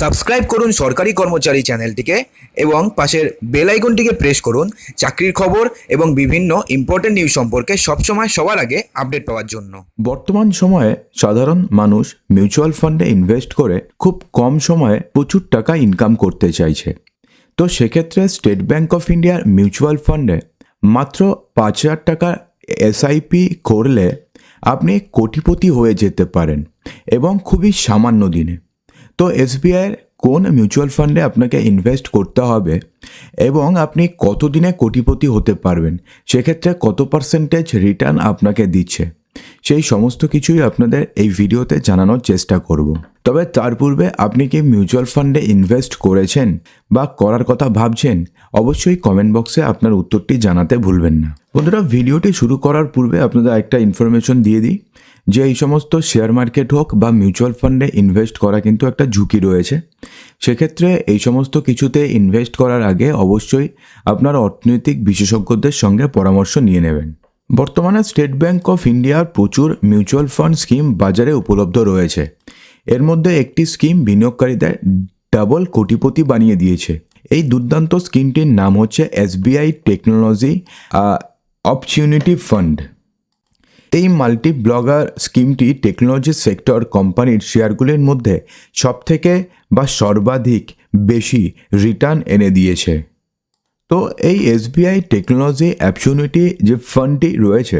Subscribe করুন সরকারি কর্মচারী চ্যানেলটিকে এবং পাশের বেল আইকনটিকে প্রেস করুন চাকরির খবর এবং বিভিন্ন ইম্পর্টেন্ট নিউজ সম্পর্কে সবসময় সবার আগে আপডেট পাওয়ার জন্য। বর্তমান সময়ে সাধারণ মানুষ মিউচুয়াল ফান্ডে ইনভেস্ট করে খুব কম সময়ে প্রচুর টাকা ইনকাম করতে চাইছে। তো সেক্ষেত্রে স্টেট ব্যাংক অফ ইন্ডিয়ার মিউচুয়াল ফান্ডে মাত্র পাঁচ হাজার টাকা এসআইপি করলে আপনি কোটিপতি হয়ে যেতে পারেন এবং খুবই সামান্য দিনে। তো এসবিআইয়ের কোন মিউচুয়াল ফান্ডে আপনাকে ইনভেস্ট করতে হবে এবং আপনি কত দিনে কোটিপতি হতে পারবেন? সেক্ষেত্রে কত পার্সেন্টেজ রিটার্ন আপনাকে দিচ্ছে? সেই সমস্ত কিছুই আপনাদের এই ভিডিওতে জানানোর চেষ্টা করব। তবে তার পূর্বে আপনি কি মিউচুয়াল ফান্ডে ইনভেস্ট করেছেন বা করার কথা ভাবছেন, অবশ্যই কমেন্ট বক্সে আপনার উত্তরটি জানাতে ভুলবেন না। বন্ধুরা, ভিডিওটি শুরু করার পূর্বে আপনাদের একটা ইনফরমেশন দিয়ে দিই, যে এই সমস্ত শেয়ার মার্কেট হোক বা মিউচুয়াল ফান্ডে ইনভেস্ট করা কিন্তু একটা ঝুঁকি রয়েছে। সেক্ষেত্রে এই সমস্ত কিছুতে ইনভেস্ট করার আগে অবশ্যই আপনার অর্থনৈতিক বিশেষজ্ঞদের সঙ্গে পরামর্শ নিয়ে নেবেন। বর্তমানে স্টেট ব্যাংক অফ ইন্ডিয়ার প্রচুর মিউচুয়াল ফান্ড স্কিম বাজারে উপলব্ধ রয়েছে। এর মধ্যে একটি স্কিম বিনিয়োগকারীদের ডাবল কোটিপতি বানিয়ে দিয়েছে। এই দুর্দান্ত স্কিমটির নাম হচ্ছে এসবিআই টেকনোলজি অপরচুনিটি ফান্ড। এই মাল্টি ব্লগার স্কিমটি টেকনোলজি সেক্টর কোম্পানির শেয়ারগুলির মধ্যে সবথেকে বা সর্বাধিক বেশি রিটার্ন এনে দিয়েছে। তো এই এসবিআই টেকনোলজি অ্যাপচুনিটি যে ফান্ডটি রয়েছে,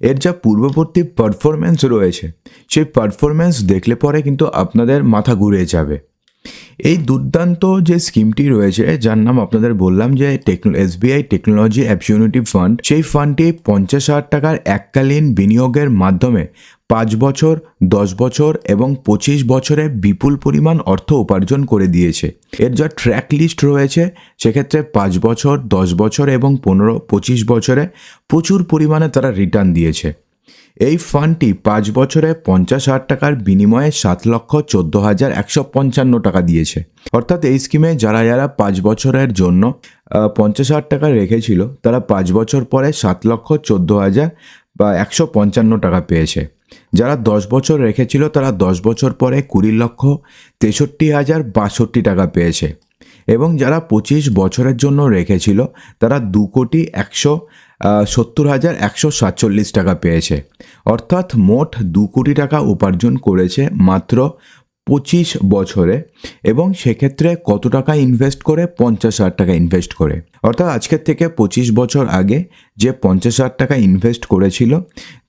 এর যা পূর্ববর্তী পারফরম্যান্স রয়েছে, সেই পারফরম্যান্স দেখলে পরে কিন্তু আপনাদের মাথা ঘুরে যাবে। এই দুর্দান্ত যে স্কিমটি রয়েছে, যার নাম আপনাদের বললাম যে techno SBI technology opportunity fund, সেই ফান্ডটি পঞ্চাশ হাজার টাকার এককালীন বিনিয়োগের মাধ্যমে পাঁচ বছর, দশ বছর এবং পঁচিশ বছরে বিপুল পরিমাণ অর্থ উপার্জন করে দিয়েছে। এর যা ট্র্যাক লিস্ট রয়েছে, সেক্ষেত্রে পাঁচ বছর, দশ বছর এবং পনেরো পঁচিশ বছরে প্রচুর পরিমাণে তারা রিটার্ন দিয়েছে। এই ফান্ডটি পাঁচ বছরে পঞ্চাশ হাজার টাকার বিনিময়ে সাত লক্ষ চোদ্দ হাজার একশো পঞ্চান্ন টাকা দিয়েছে। অর্থাৎ এই স্কিমে যারা যারা পাঁচ বছরের জন্য পঞ্চাশ হাজার টাকা রেখেছিল, তারা পাঁচ বছর পরে সাত লক্ষ চোদ্দ হাজার বা একশো পঞ্চান্ন টাকা পেয়েছে। যারা দশ বছর রেখেছিল, তারা দশ বছর পরে কুড়ি লক্ষ তেষট্টি হাজার বাষট্টি টাকা পেয়েছে। এবং যারা পঁচিশ বছরের জন্য রেখেছিল, তারা দু কোটি একশো সত্তর হাজার একশো সাতচল্লিশ টাকা পেয়েছে। অর্থাৎ মোট দু কোটি টাকা উপার্জন করেছে মাত্র পঁচিশ বছরে এবং সেক্ষেত্রে কত টাকা ইনভেস্ট করে? পঞ্চাশ হাজার টাকা ইনভেস্ট করে। অর্থাৎ আজকের থেকে পঁচিশ বছর আগে যে পঞ্চাশ হাজার টাকা ইনভেস্ট করেছিল,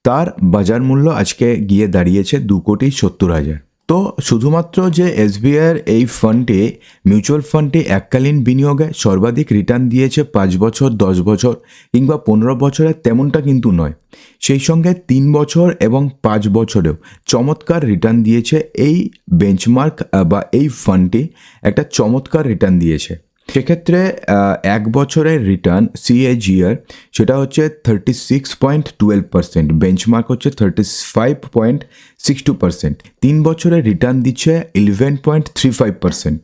তার বাজার মূল্য আজকে গিয়ে দাঁড়িয়েছে দু কোটি সত্তর হাজার। তো শুধুমাত্র যে এসবিআইয়ের এই ফান্ডে, মিউচুয়াল ফান্ডে এককালীন বিনিয়োগে সর্বাধিক রিটার্ন দিয়েছে পাঁচ বছর, দশ বছর কিংবা পনেরো বছরের তেমনটা কিন্তু নয়। সেই সঙ্গে তিন বছর এবং পাঁচ বছরেও চমৎকার রিটার্ন দিয়েছে এই বেঞ্চমার্ক বা এই ফান্ডটি একটা চমৎকার রিটার্ন দিয়েছে। সেক্ষেত্রে এক বছরের রিটার্ন সিএজিআর সেটা হচ্ছে thirty six point twelve percent benchmark হচ্ছে thirty five point six two percent তিন বছরের রিটার্ন দিচ্ছে eleven point three five percent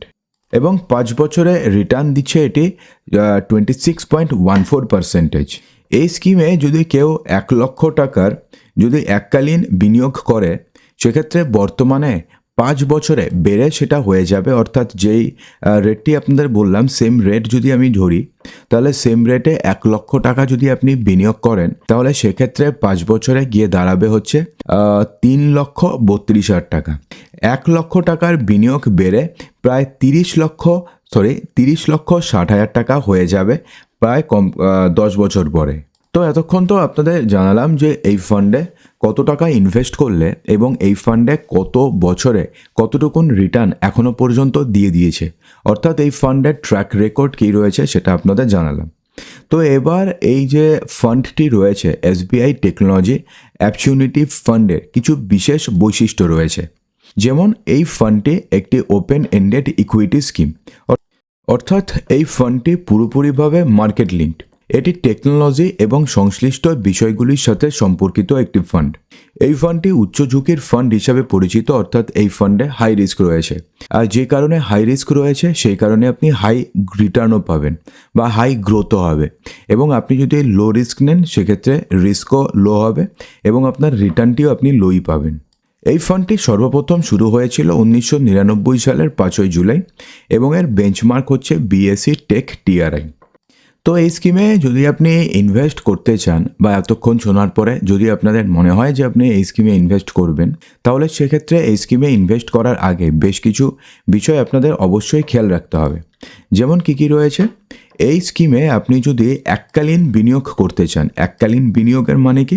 এবং পাঁচ বছরে রিটার্ন দিচ্ছে এটি twenty six point one four percentage এই স্কিমে যদি কেউ এক লক্ষ টাকার যদি এককালীন বিনিয়োগ করে, সেক্ষেত্রে বর্তমানে পাঁচ বছরে বেড়ে সেটা হয়ে যাবে। অর্থাৎ যেই রেটটি আপনাদের বললাম সেম রেট যদি আমি ধরি, তাহলে সেম রেটে এক লক্ষ টাকা যদি আপনি বিনিয়োগ করেন, তাহলে সেক্ষেত্রে পাঁচ বছরে গিয়ে দাঁড়াবে হচ্ছে তিন লক্ষ বত্রিশ হাজার টাকা। এক লক্ষ টাকার বিনিয়োগ বেড়ে প্রায় তিরিশ লক্ষ সরি তিরিশ লক্ষ ষাট হাজার টাকা হয়ে যাবে প্রায় কম দশ বছর পরে। তো এতক্ষণ তো আপনাদের জানালাম যে এই ফান্ডে কত টাকা ইনভেস্ট করলে এবং এই ফান্ডে কত বছরে কতটুকুন রিটার্ন এখনও পর্যন্ত দিয়ে দিয়েছে? অর্থাৎ এই ফান্ডের ট্র্যাক রেকর্ড কী রয়েছে সেটা আপনাদের জানালাম। তো এবার এই যে ফান্ডটি রয়েছে এসবিআই টেকনোলজি অ্যাপচুনিটি ফান্ডের কিছু বিশেষ বৈশিষ্ট্য রয়েছে। যেমন এই ফান্ডটি একটি ওপেন এন্ডেড ইকুইটি স্কিম অর্থাৎ এই ফান্ডটি পুরোপুরিভাবে মার্কেট লিঙ্কড এটি টেকনোলজি এবং সংশ্লিষ্ট বিষয়গুলির সাথে সম্পর্কিত একটি ফান্ড। এই ফান্ডটি উচ্চ ঝুঁকির ফান্ড হিসাবে পরিচিত, অর্থাৎ এই ফান্ডে হাই রিস্ক রয়েছে। আর যে কারণে হাই রিস্ক রয়েছে, সেই কারণে আপনি হাই রিটার্নও পাবেন বা হাই গ্রোথও হবে। এবং আপনি যদি লো রিস্ক নেন, সেক্ষেত্রে রিস্কও লো হবে এবং আপনার রিটার্নটিও আপনি লোই পাবেন। এই ফান্ডটি সর্বপ্রথম শুরু হয়েছিল উনিশশো নিরানব্বই সালের পাঁচই জুলাই এবং এর বেঞ্চমার্ক হচ্ছে বিএসসি টেক টিআরআই তো এই স্কিমে যদি আপনি ইনভেস্ট করতে চান বা এতক্ষণ শোনার পরে যদি আপনাদের মনে হয় যে আপনি এই স্কিমে ইনভেস্ট করবেন, তাহলে সেক্ষেত্রে এই স্কিমে ইনভেস্ট করার আগে বেশ কিছু বিষয় আপনাদের অবশ্যই খেয়াল রাখতে হবে। যেমন কি কি রয়েছে? এই স্কিমে আপনি যদি এককালীন বিনিয়োগ করতে চান, এককালীন বিনিয়োগের মানে কি?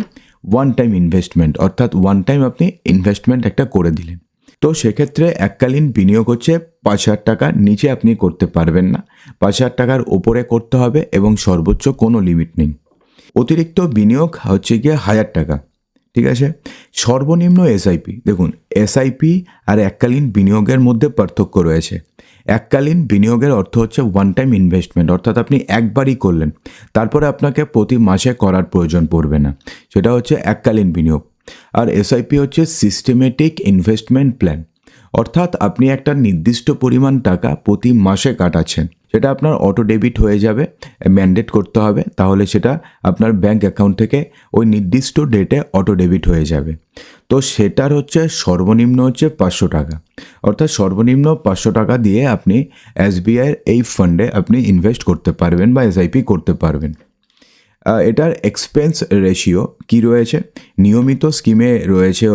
ওয়ান টাইম ইনভেস্টমেন্ট অর্থাৎ ওয়ান টাইম আপনি ইনভেস্টমেন্ট একটা করে দিলেন। তো সেক্ষেত্রে এককালীন বিনিয়োগ হচ্ছে পাঁচ হাজার টাকার নিচে আপনি করতে পারবেন না। পাঁচ হাজার টাকার ওপরে করতে হবে এবং সর্বোচ্চ কোনো লিমিট নেই। অতিরিক্ত বিনিয়োগ হচ্ছে গিয়ে হাজার টাকা। ঠিক আছে? সর্বনিম্ন এসআইপি দেখুন এসআইপি আর এককালীন বিনিয়োগের মধ্যে পার্থক্য রয়েছে। এককালীন বিনিয়োগের অর্থ হচ্ছে ওয়ান টাইম ইনভেস্টমেন্ট অর্থাৎ আপনি একবারই করলেন। তারপরে আপনাকে প্রতি মাসে করার প্রয়োজন পড়বে না। সেটা হচ্ছে এককালীন বিনিয়োগ। আর এসআইপি হচ্ছে সিস্টেমেটিক ইনভেস্টমেন্ট প্ল্যান অর্থাৎ আপনি একটা নির্দিষ্ট পরিমাণ টাকা প্রতি মাসে কাটাচ্ছেন। সেটা আপনার অটো ডেবিট হয়ে যাবে ম্যান্ডেট করতে হবে, তাহলে সেটা আপনার ব্যাংক অ্যাকাউন্ট থেকে ওই নির্দিষ্ট ডেটে অটো ডেবিট হয়ে যাবে। তো সেটার হচ্ছে সর্বনিম্ন হচ্ছে পাঁচশো টাকা। অর্থাৎ সর্বনিম্ন পাঁচশো টাকা দিয়ে আপনি এসবিআইয়ের এই ফান্ডে আপনি ইনভেস্ট করতে পারবেন বা এসআইপি করতে পারবেন। এটার এক্সপেন্স রেশিও কি রয়েছে? নিয়মিত স্কিমে রয়েছে